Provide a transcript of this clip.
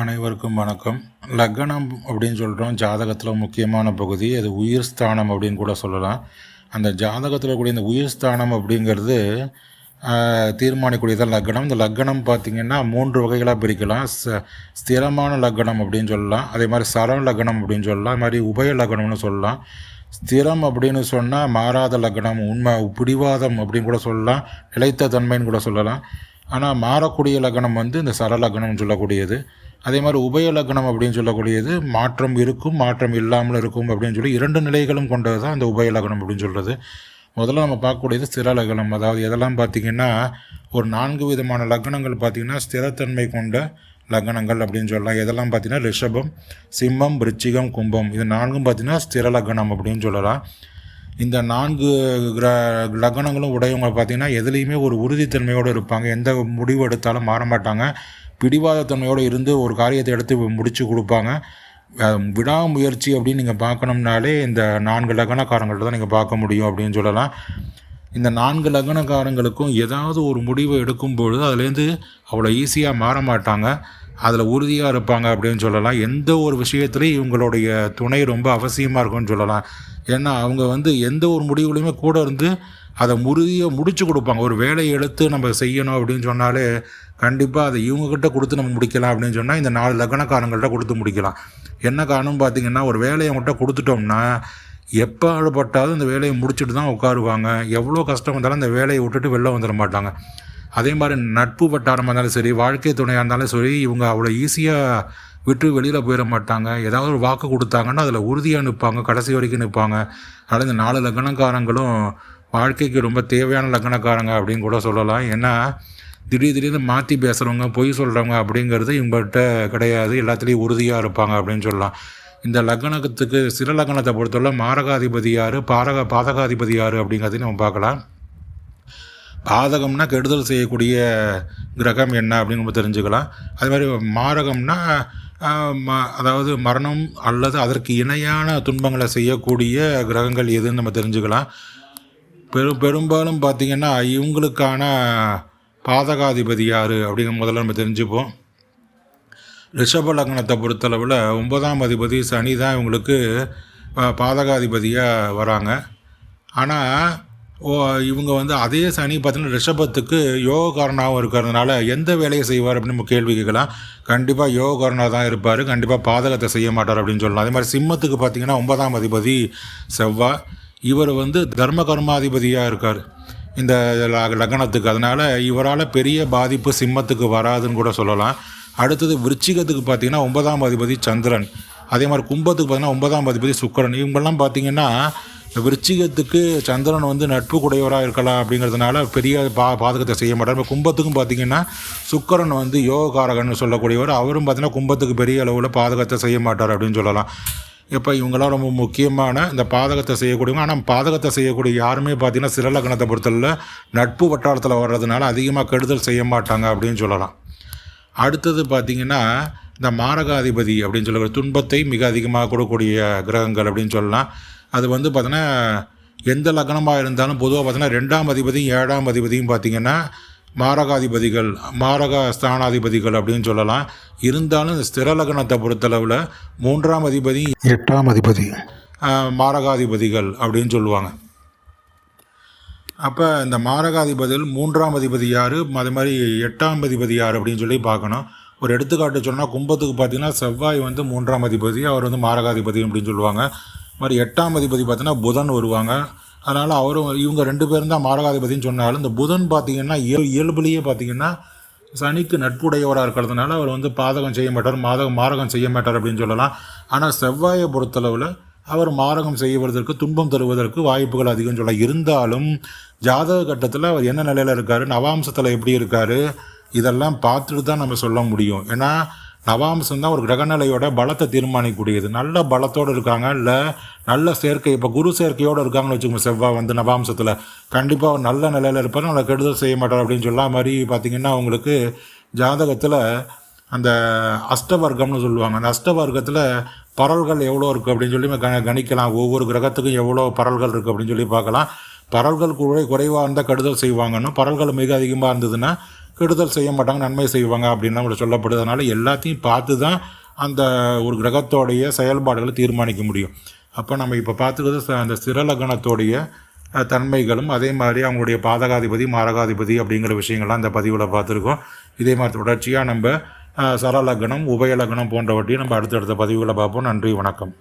அனைவருக்கும் வணக்கம். லக்னம் அப்படின்னு சொல்கிறோம் ஜாதகத்தில் முக்கியமான பகுதி. அது உயிர் ஸ்தானம் அப்படின்னு கூட சொல்லலாம். அந்த ஜாதகத்தில் கூடிய இந்த உயிர் ஸ்தானம் அப்படிங்கிறது தீர்மானிக்கூடியதான் லக்னம். இந்த லக்னம் பார்த்திங்கன்னா மூன்று வகைகளாக பிரிக்கலாம். ச ஸ்திரமான லக்னம் அப்படின்னு சொல்லலாம். அதே மாதிரி சர லக்னம் அப்படின்னு சொல்லலாம். அது மாதிரி உபய லக்னம்னு சொல்லலாம். ஸ்திரம் அப்படின்னு சொன்னால் மாறாத லக்னம் உண்மை பிடிவாதம் அப்படின்னு கூட சொல்லலாம். நிலைத்த தன்மைன்னு கூட சொல்லலாம். ஆனால் மாறக்கூடிய லக்னம் வந்து இந்த சர லக்னம்னு சொல்லக்கூடியது. அதே மாதிரி உபயலக்னம் அப்படின்னு சொல்லக்கூடியது மாற்றம் இருக்கும் மாற்றம் இல்லாமல் இருக்கும் அப்படின்னு சொல்லி இரண்டு நிலைகளும் கொண்டது தான் அந்த உபயலக்னம் அப்படின்னு சொல்கிறது முதல்ல நம்ம பார்க்கக்கூடியது ஸ்திர லக்னம். அதாவது எதெல்லாம் பார்த்திங்கன்னா ஒரு நான்கு விதமான லக்னங்கள் பார்த்திங்கன்னா ஸ்திரத்தன்மை கொண்ட லக்னங்கள் அப்படின்னு சொல்லலாம். எதெல்லாம் பார்த்தீங்கன்னா ரிஷபம் சிம்மம் விருச்சிகம் கும்பம். இது நான்கும் பார்த்தீங்கன்னா ஸ்திர லக்னம் அப்படின்னு சொல்லலாம். இந்த நான்கு கிர லக்னங்களும் உடையவங்க பார்த்தீங்கன்னா எதுலேயுமே ஒரு உறுதித்தன்மையோடு இருப்பாங்க. எந்த முடிவு எடுத்தாலும் மாற மாட்டாங்க. பிடிவாதத்தன்மையோடு இருந்து ஒரு காரியத்தை எடுத்து முடித்து கொடுப்பாங்க. விடாமுயற்சி அப்படின்னு நீங்கள் பார்க்கணும்னாலே இந்த நான்கு லக்னக்காரங்கள்ட்ட தான் நீங்கள் பார்க்க முடியும் அப்படின்னு சொல்லலாம். இந்த நான்கு லக்னக்காரங்களுக்கும் ஏதாவது ஒரு முடிவை எடுக்கும் பொழுது அதுலேருந்து அவ்வளோ ஈஸியாக மாற மாட்டாங்க. அதில் உறுதியாக இருப்பாங்க அப்படின்னு சொல்லலாம். எந்த ஒரு விஷயத்துலையும் இவங்களுடைய துணை ரொம்ப அவசியமாக இருக்கும்னு சொல்லலாம். ஏன்னா அவங்க வந்து எந்த ஒரு முடிவுலையுமே கூட இருந்து அதை உறுதியாக முடிச்சு கொடுப்பாங்க. ஒரு வேலையை எடுத்து நம்ம செய்யணும் அப்படின்னு சொன்னாலே கண்டிப்பாக அதை இவங்கக்கிட்ட கொடுத்து நம்ம முடிக்கலாம் அப்படின்னு சொன்னால் இந்த நாலு லக்னக்காரங்கள்ட்ட கொடுத்து முடிக்கலாம். என்ன காரணம் பார்த்தீங்கன்னா ஒரு வேலையை அவங்கள்ட்ட கொடுத்துட்டோம்னா எப்போ ஆடுபட்டாலும் இந்த வேலையை முடிச்சுட்டு தான் உட்காருவாங்க. எவ்வளோ கஷ்டம் வந்தாலும் அந்த வேலையை விட்டுட்டு வெளில வந்துட மாட்டாங்க. அதே மாதிரி நட்பு வட்டாரமாக இருந்தாலும் சரி வாழ்க்கை துணையாக இருந்தாலும் சரி இவங்க அவ்வளோ ஈஸியாக விட்டு வெளியில் போயிட மாட்டாங்க. ஏதாவது ஒரு வாக்கு கொடுத்தாங்கன்னா அதில் உறுதியாக நிற்பாங்க கடைசி வரைக்கும் நிற்பாங்க அதனால் இந்த நாலு லக்னக்காரங்களும் வாழ்க்கைக்கு ரொம்ப தேவையான லக்னக்காரங்க அப்படின்னு கூட சொல்லலாம். ஏன்னா திடீர் திடீர்னு மாற்றி பேசுகிறவங்க பொய் சொல்கிறவங்க அப்படிங்கிறது இவங்கள்ட்ட கிடையாது. எல்லாத்துலேயும் உறுதியாக இருப்பாங்க அப்படின்னு சொல்லலாம். இந்த லக்னத்துக்கு சில லக்னத்தை பொறுத்தவரை மாரகாதிபதி யார்? பாரக பாதகாதிபதி யார் அப்படிங்கிறதையும் நம்ம பார்க்கலாம். பாதகம்னா கெடுதல் செய்யக்கூடிய கிரகம் என்ன அப்படின்னு நம்ம தெரிஞ்சுக்கலாம். அது மாதிரி மாரகம்னா ம- அதாவது மரணம் அல்லது அதற்கு இணையான துன்பங்களை செய்யக்கூடிய கிரகங்கள் எதுன்னு நம்ம தெரிஞ்சுக்கலாம். பெரும் பெரும்பாலும் பார்த்திங்கன்னா இவங்களுக்கான பாதகாதிபதி யார் அப்படிங்கிற முதல்ல நம்ம தெரிஞ்சுப்போம். ரிஷப லக்னத்தை பொறுத்தளவில் ஒன்பதாம் அதிபதி சனி தான் இவங்களுக்கு பாதகாதிபதியாக வராங்க. ஆனால் இவங்க வந்து அதே சனி பார்த்தீங்கன்னா ரிஷபத்துக்கு யோகக்காரனாகவும் இருக்கிறதுனால எந்த வேலையை செய்வார் அப்படின்னு நம்ம கேள்வி கேட்கலாம். கண்டிப்பாக யோகக்காரனாக தான் இருப்பார். கண்டிப்பாக பாதகத்தை செய்ய மாட்டார் அப்படின்னு சொல்லலாம். அதே மாதிரி சிம்மத்துக்கு பார்த்தீங்கன்னா ஒன்பதாம் அதிபதி செவ்வாய் இவர் வந்து தர்ம கர்மாதிபதியாக இருக்கார். இந்த ல- லக்னத்துக்கு. அதனால் இவரால் பெரிய பாதிப்பு சிம்மத்துக்கு வராதுன்னு கூட சொல்லலாம். அடுத்தது விருச்சிகத்துக்கு பார்த்தீங்கன்னா ஒன்பதாம் அதிபதி சந்திரன். அதே மாதிரி கும்பத்துக்கு பார்த்தீங்கன்னா ஒன்பதாம் அதிபதி சுக்கரன். இவங்கெல்லாம் பார்த்தீங்கன்னா விருச்சிகத்துக்கு சந்திரன் வந்து நட்பு குடையவராக இருக்கலாம் அப்படிங்கிறதுனால பெரிய பா பாதகத்தை செய்ய மாட்டார். இப்போ கும்பத்துக்கும் பார்த்தீங்கன்னா சுக்கிரன் வந்து யோகக்காரகன் சொல்லக்கூடியவர். அவரும் பார்த்தீங்கன்னா கும்பத்துக்கு பெரிய அளவில் பாதகத்தை செய்ய மாட்டார் அப்படின்னு சொல்லலாம். இப்போ இவங்களாம் ரொம்ப முக்கியமான இந்த பாதகத்தை செய்யக்கூடியவங்க. ஆனால் பாதகத்தை செய்யக்கூடிய யாருமே பார்த்தீங்கன்னா சிறலக்கணத்தை பொறுத்தல நட்பு வட்டாரத்தில் வர்றதுனால அதிகமாக கெடுதல் செய்ய மாட்டாங்க அப்படின்னு சொல்லலாம். அடுத்தது பார்த்திங்கன்னா இந்த மாரகாதிபதி அப்படின்னு சொல்லக்கூடிய துன்பத்தை மிக அதிகமாக கொடுக்கக்கூடிய கிரகங்கள் அப்படின்னு சொல்லலாம். அது வந்து பார்த்தோன்னா எந்த லக்னமாக இருந்தாலும் பொதுவாக பார்த்தோன்னா ரெண்டாம் அதிபதியும் ஏழாம் அதிபதியும் பார்த்திங்கன்னா மாரகாதிபதிகள் மாரக ஸ்தானாதிபதிகள் அப்படின்னு சொல்லலாம். இருந்தாலும் இந்த ஸ்திர லக்னத்தை பொறுத்தளவில் மூன்றாம் அதிபதி எட்டாம் அதிபதி. மாரகாதிபதிகள் அப்படின்னு சொல்லுவாங்க. அப்போ இந்த மாரகாதிபதியில் மூன்றாம் அதிபதி யார்? அதே மாதிரி எட்டாம் அதிபதி யார் அப்படின்னு சொல்லி பார்க்கணும். ஒரு எடுத்துக்காட்டு சொன்னால் கும்பத்துக்கு பார்த்தீங்கன்னா செவ்வாய் வந்து மூன்றாம் அதிபதி அவர் வந்து மாரகாதிபதி அப்படின்னு சொல்லுவாங்க. மாதிரி எட்டாம் அதிபதி பார்த்தீங்கன்னா புதன் வருவாங்க. அதனால் அவரும் இவங்க ரெண்டு பேரும் தான் மாரகாதிபதின்னு சொன்னாலும் இந்த புதன் பார்த்தீங்கன்னா இயல் இயல்புலேயே பார்த்தீங்கன்னா சனிக்கு நட்புடையவராக இருக்கிறதுனால அவர் வந்து பாதகம் செய்ய மாட்டார் மாதகம் மாரகம் செய்ய மாட்டார் அப்படின்னு சொல்லலாம். ஆனால் செவ்வாயை பொறுத்தளவில் அவர் மாரகம் செய்வதற்கு துன்பம் தருவதற்கு வாய்ப்புகள் அதிகம் சொல்ல இருந்தாலும் ஜாதக கட்டத்தில் அவர் என்ன நிலையில் இருக்கார் நவாம்சத்தில் எப்படி இருக்கார் இதெல்லாம் பார்த்துட்டு தான் நம்ம சொல்ல முடியும். ஏன்னா நவாம்சம் தான் ஒரு கிரகநிலையோட பலத்தை தீர்மானிக்கக்கூடியது. நல்ல பலத்தோடு இருக்காங்க. இல்லை நல்ல சேர்க்கை இப்போ குரு சேர்க்கையோடு இருக்காங்கன்னு வச்சுக்கோங்க செவ்வாய் வந்து நவாம்சத்தில். கண்டிப்பாக ஒரு நல்ல நிலையில் இருப்பார் நல்லா கெடுதல் செய்ய மாட்டார் அப்படின்னு சொல்லலாம் மாதிரி பார்த்திங்கன்னா அவங்களுக்கு ஜாதகத்தில் அந்த அஷ்டவர்க்கம்னு சொல்லுவாங்க. அந்த அஷ்டவர்க்கத்தில் பரல்கள் எவ்வளோ இருக்குது அப்படின்னு சொல்லி க கணிக்கலாம். ஒவ்வொரு கிரகத்துக்கும் எவ்வளோ பரல்கள் இருக்குது அப்படின்னு சொல்லி பார்க்கலாம். பரல்கள் குறை குறைவாக இருந்தால் கெடுதல் செய்வாங்கன்னு பரல்கள் மிக அதிகமாக இருந்ததுன்னா கெடுதல் செய்ய மாட்டாங்க நன்மை செய்வாங்க அப்படின்னு கூட சொல்லப்படுது. அதனால் எல்லாத்தையும் பார்த்து தான் அந்த ஒரு கிரகத்தோடைய செயல்பாடுகளை தீர்மானிக்க முடியும். அப்போ நம்ம இப்போ பார்த்துக்கிறது அந்த சிரலகணத்தோடைய தன்மைகளும் அதே மாதிரி அவங்களுடைய பாதகாதிபதி மாரகாதிபதி அப்படிங்கிற விஷயங்கள்லாம் அந்த பதிவில் பார்த்துருக்கோம். இதே மாதிரி தொடர்ச்சியாக நம்ம அஹ், சரலக்னம் உபயலக்னம் போன்றவற்றையும் நம்ம அடுத்தடுத்த பதிவுகளை பார்ப்போம். நன்றி வணக்கம்.